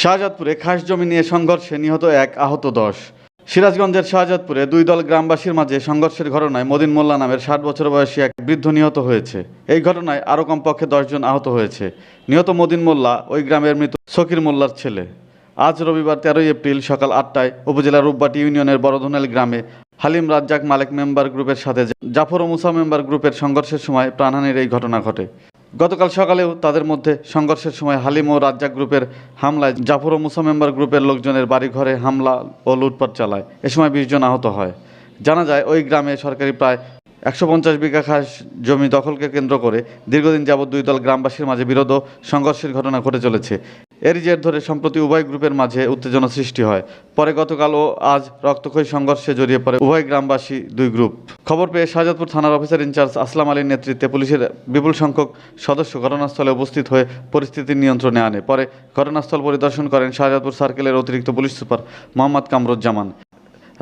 শাহজাদপুরে খাস জমি নিয়ে সংঘর্ষে নিহত এক আহত দশ। সিরাজগঞ্জের শাহজাদপুরে দুই দল গ্রামবাসীর মাঝে সংঘর্ষের ঘটনায় মদিন মোল্লা নামের ষাট বছর বয়সী এক বৃদ্ধ নিহত হয়েছে। এই ঘটনায় আরও কমপক্ষে দশজন আহত হয়েছে। নিহত মদিন মোল্লা ওই গ্রামের মৃত সকির মোল্লার ছেলে। আজ রবিবার তেরোই এপ্রিল সকাল আটটায় উপজেলার রূপবাটি ইউনিয়নের বড়ধনেল গ্রামে হালিম রাজ্জাক মালেক মেম্বার গ্রুপের সাথে জাফর ও মুসা মেম্বার গ্রুপের সংঘর্ষের সময় প্রাণহানির এই ঘটনা ঘটে। গতকাল সকালেও তাদের মধ্যে সংঘর্ষের সময় হালিম ও রাজ্জাক গ্রুপের হামলায় জাফর ও মুসা মেম্বার গ্রুপের লোকজনের বাড়িঘরে হামলা ও লুটপাট চালায়। এ সময় বিশজন আহত হয়। জানা যায়, ওই গ্রামে সরকারি প্রায় একশো পঞ্চাশ বিঘা খাস জমি দখলকে কেন্দ্র করে দীর্ঘদিন যাবৎ দুই দল গ্রামবাসীর মাঝে বিরোধ সংঘর্ষের ঘটনা ঘটে চলেছে। এরই জের ধরে সম্প্রতি উভয় গ্রুপের মাঝে উত্তেজনা সৃষ্টি হয়। পরে গতকাল ও আজ রক্তক্ষয়ী সংঘর্ষে জড়িয়ে পড়ে উভয় গ্রামবাসী দুই গ্রুপ। খবর পেয়ে শাহজাদপুর থানার অফিসার ইনচার্জ আসলাম আলীর নেতৃত্বে পুলিশের বিপুল সংখ্যক সদস্য ঘটনাস্থলে উপস্থিত হয়ে পরিস্থিতি নিয়ন্ত্রণে আনে। পরে ঘটনাস্থল পরিদর্শন করেন শাহজাদপুর সার্কেলের অতিরিক্ত police super Mohammad Kamruzzaman.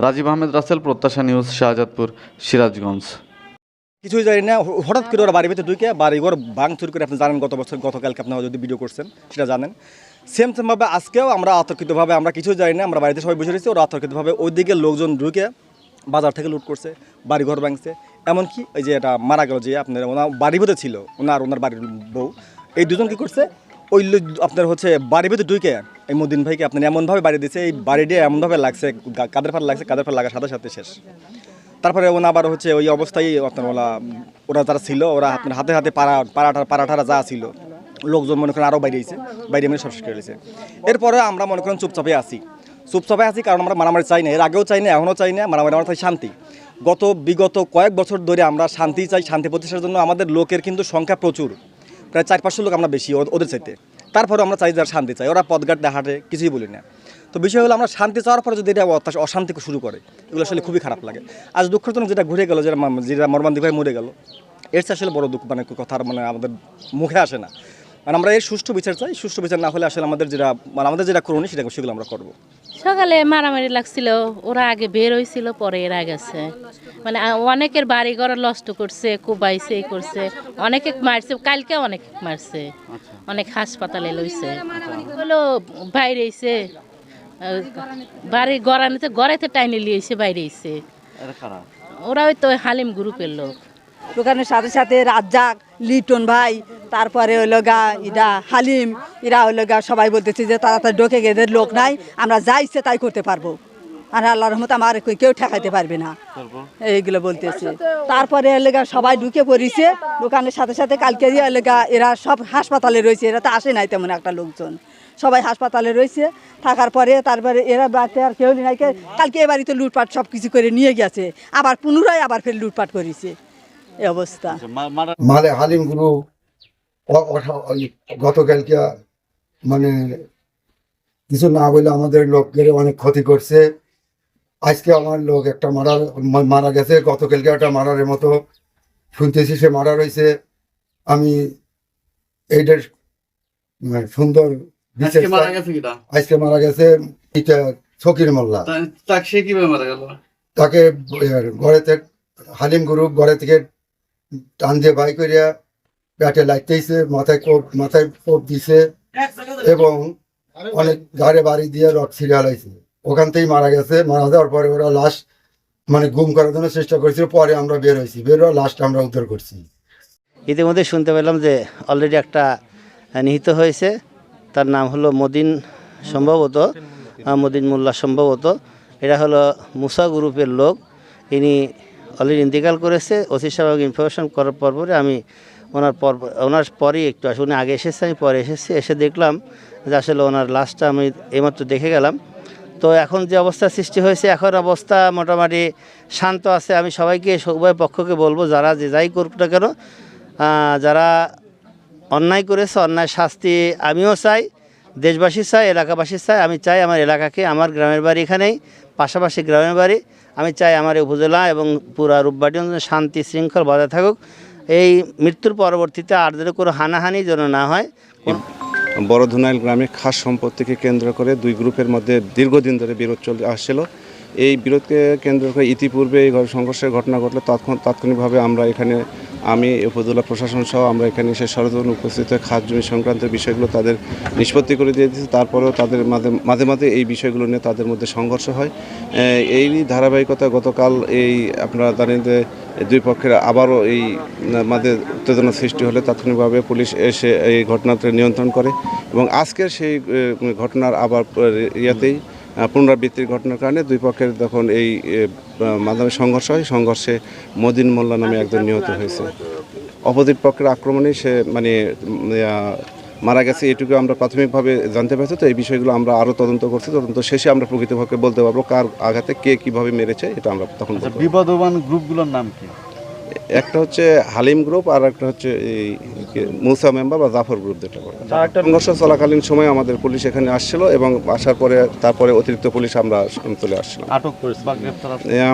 Rajib Ahmed Russell, Prottasha news, Shahjadpur, Sirajganj. কিছুই জানি না। হঠাৎ করে ওরা বাড়ির ভিতরে ঢুকে বাড়িঘর ভাঙচুর করে আপনি জানেন গত বছর, গতকালকে আপনারা যদি ভিডিও করছেন, সেটা জানেন। সেম সেমভাবে আজকেও আমরা আতর্কিতভাবে, আমরা কিছুই জানি না, আমরা বাড়িতে সবাই বসে রয়েছি, ওরা আতর্কিতভাবে ওইদিকে লোকজন ঢুকে বাজার থেকে লুট করছে বাড়িঘর ভাঙছে। এমনকি ওই যে এটা মারা গেল যে আপনার ওনার বাড়ির ভিতরে ছিল, ওনার ওনার বাড়ির বউ, এই দুজন কি করছে? ওই আপনার হচ্ছে বাড়ির ভিতরে ঢুকে এই মদিন ভাইকে আপনার এমনভাবে বাড়ি দিয়েছে এই বাড়িটি এমনভাবে লাগছে কাদের ফার লাগছে, কাদের ফার লাগার সাথে সাথে শেষ। তারপরে ওনা আবার হচ্ছে ওই অবস্থায় আপনার ওলা, ওরা যারা ছিল, ওরা আপনার হাতে হাতে পাড়া পাড়াটা পাড়াঠারা যা ছিল, লোকজন মনে করেন আরও বাইরে এসেছে বাইরে মেরে সব শেষ করে দিয়েছে এরপরে আমরা মনে করেন চুপচাপে আছি। চুপচাপে আছি কারণ আমরা মারামারি চাই না এর আগেও চাই না এখনও চাই না মারামারি আমার চাই শান্তি। গত, বিগত কয়েক বছর ধরে আমরা শান্তি চাই, শান্তি প্রতিষ্ঠার জন্য আমাদের লোকের কিন্তু সংখ্যা প্রচুর। প্রায় চার পাঁচশো লোক আমরা বেশি, ওদের চাইতে। তারপরে আমরা চাই যারা শান্তি চাই, ওরা পদঘাট হাঁটে কিছুই বলি না। তো বিষয় হলো আমরা শান্তি চাওয়ার পরে যদি এটা অশান্তি শুরু করে এগুলো আসলে খুবই খারাপ লাগে। আজ দুঃখজনক যেটা ঘুরে গেল যেটা যেটা মর্মান্তিক হয়ে মরে গেল এর চেয়ে আসলে বড় দুঃখ মানে কথা মানে আমাদের মুখে আসে না। মানে আমরা এর সুষ্ঠু বিচার চাই সুষ্ঠু বিচার না হলে আসলে আমাদের যেটা মানে আমাদের যেটা করণীয় সেটা সেগুলো আমরা করব। সকালে মারামারি লাগছিল ওরা আগে বের হয়েছিল পরে এরা গেছে। মানে অনেকের বাড়ি ঘর নষ্ট করছে কুবাইছে এই করছে। অনেকে মারছে কালকে অনেক মারছে। অনেক হাসপাতালে লইছে। হলো বাইরে বাড়ি গড়ানিতে গড়াইতে টাইনে লিয়েছে বাইরে এসে। ওরা ওই তো হালিম গ্রুপের লোক। দোকানের সাথে সাথে রাজ্জাক লিটন ভাই তারপরে হইল গা ইরা হালিম এরা হইল গা সবাই বলতেছে যে তাড়াতাড়ি ঢোকে গেলে লোক নাই আমরা যা ইচ্ছে তাই করতে পারব। আর আল্লাহ রহমত আমার কই- কেউ ঠেকাইতে পারবে না। এইগুলো বলতেছে। তারপরে হলে গা সবাই ঢুকে পড়িছে দোকানের সাথে সাথে কালকে হলে এরা সব হাসপাতালে রয়েছে এরা তো আসে নাই তেমন একটা লোকজন। সবাই হাসপাতালে রয়েছে। থাকার পরে তারপরে এরা বাড়িতে আর কেউ নাই। কালকে এ বাড়িতে লুটপাট সব কিছু করে নিয়ে গেছে। আবার পুনরায় আবার ফের লুটপাট করেছে। এই অবস্থা। মালে হালিম গুরু অ- ওই গতকালকে মানে কিছু না বলে আমাদের লোকের অনেক ক্ষতি করছে। আজকে আমার লোক একটা মারা মারা গেছে। গতকালকে একটা মারার মতো শুনতেছি সে মারা রয়েছে। আমি এইটার মানে সুন্দর আজকে মারা গেছে কিনা আজকে মারা গেছে এটা ছকির মোল্লা। তাকে সে কীভাবে মারা গেল? তাকে ঘরেতে হালিম গুরু ঘরে থেকে টান দিয়ে বাই করিয়া পেটে লাগতেইছে মাথায় কোপ মাথায় কোপ দিছে এবং অনেক গাড়ে বাড়ি দিয়ে রক ছিঁড়ে হালাইছে ওখান থেকেই মারা গেছে মারা যাওয়ার পরে ওরা লাশ মানে গুম করার জন্য চেষ্টা করছিল পরে আমরা বের হয়েছি বের হওয়া লাশটা আমরা উদ্ধার করছি। ইতিমধ্যে শুনতে পেলাম যে অলরেডি একটা নিহিত হয়েছে। তার নাম হলো মদিন সম্ভবত মদিন মোল্লা সম্ভবত। এটা হলো মুসা গ্রুপের লোক। ইনি অলরেডি ইন্তেকাল করেছে। ওসি সাহেব ইনফরমেশন করার পর পরে আমি ওনার পর, ওনার পরেই একটু আসে। উনি আগে এসেছে, আমি পরে এসেছি। এসে দেখলাম যে আসলে ওনার লাশটা আমি এইমাত্র দেখে গেলাম। তো এখন যে অবস্থা সৃষ্টি হয়েছে, এখন অবস্থা মোটামুটি শান্ত আছে। আমি সবাইকে উভয় পক্ষকে বলব, যারা যে যাই করুক না কেন যারা অন্যায় করেছে, অন্যায় শাস্তি আমিও চাই, দেশবাসী চাই, এলাকাবাসী চাই, আমি চাই আমার এলাকাকে, আমার গ্রামের বাড়ি এখানেই, পাশাপাশি গ্রামের বাড়ি, আমি চাই আমার উপজেলা এবং পুরা রূপবাটি শান্তি শৃঙ্খল বজায় থাকুক। এই মৃত্যুর পরবর্তীতে আর যেন কোনো হানাহানি যেন না হয় বড় ধুনাইল গ্রামে খাস সম্পত্তিকে কেন্দ্র করে দুই গ্রুপের মধ্যে দীর্ঘদিন ধরে বিরোধ চলে আসছিল। এই বিরোধকে কেন্দ্র করে ইতিপূর্বে এই সংঘর্ষের ঘটনা ঘটলে তৎক্ষণ তাৎক্ষণিকভাবে আমরা এখানে আমি উপজেলা প্রশাসন সহ আমরা এখানে এসে সরজমিন উপস্থিত হয়ে খাত জমি সংক্রান্ত বিষয়গুলো তাদের নিষ্পত্তি করে দিয়ে দিয়েছি। তারপরেও তাদের মাঝে মাঝে মাঝে এই বিষয়গুলো নিয়ে তাদের মধ্যে সংঘর্ষ হয়। এই ধারাবাহিকতা গতকাল এই আপনারা জানেন যে দুই পক্ষের আবারও এই মাঝে উত্তেজনা সৃষ্টি হলে তাৎক্ষণিকভাবে পুলিশ এসে এই ঘটনাতে নিয়ন্ত্রণ করে এবং আজকের সেই ঘটনার আবার ইয়াতেই পুনরাবৃত্তির ঘটনার কারণে দুই পক্ষের তখন এই মাধ্যমে সংঘর্ষ হয়। সংঘর্ষে মদিন মোল্লা নামে একজন নিহত হয়েছে। অপোজিট পক্ষের আক্রমণে সে মানে মারা গেছে এটুকু আমরা প্রাথমিকভাবে জানতে পারছি। তো এই বিষয়গুলো আমরা আরও তদন্ত করছি। তদন্ত শেষে আমরা প্রকৃতপক্ষে বলতে পারব কার আঘাতে কে কীভাবে মেরেছে এটা আমরা তখন আচ্ছা। বিবাদবান গ্রুপগুলোর নাম কি? একটা হচ্ছে হালিম গ্রুপ আর একটা হচ্ছে এই মুসা মেম্বার বা জাফর গ্রুপ যেটা বলে সংঘর্ষ চলাকালীন সময় আমাদের পুলিশ এখানে আসছিল এবং আসার পরে তারপরে অতিরিক্ত পুলিশ আমরা চলে আসছিলাম। আটক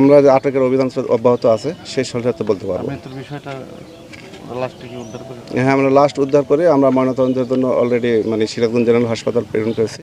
আমরা আটকের অভিযান অব্যাহত আছে সেই সরকার বলতে পারব। হ্যাঁ আমরা লাস্ট উদ্ধার করে আমরা ময়নাতদন্তের জন্য অলরেডি মানে সিরাজগঞ্জ জেনারেল হাসপাতাল প্রেরণ করেছি।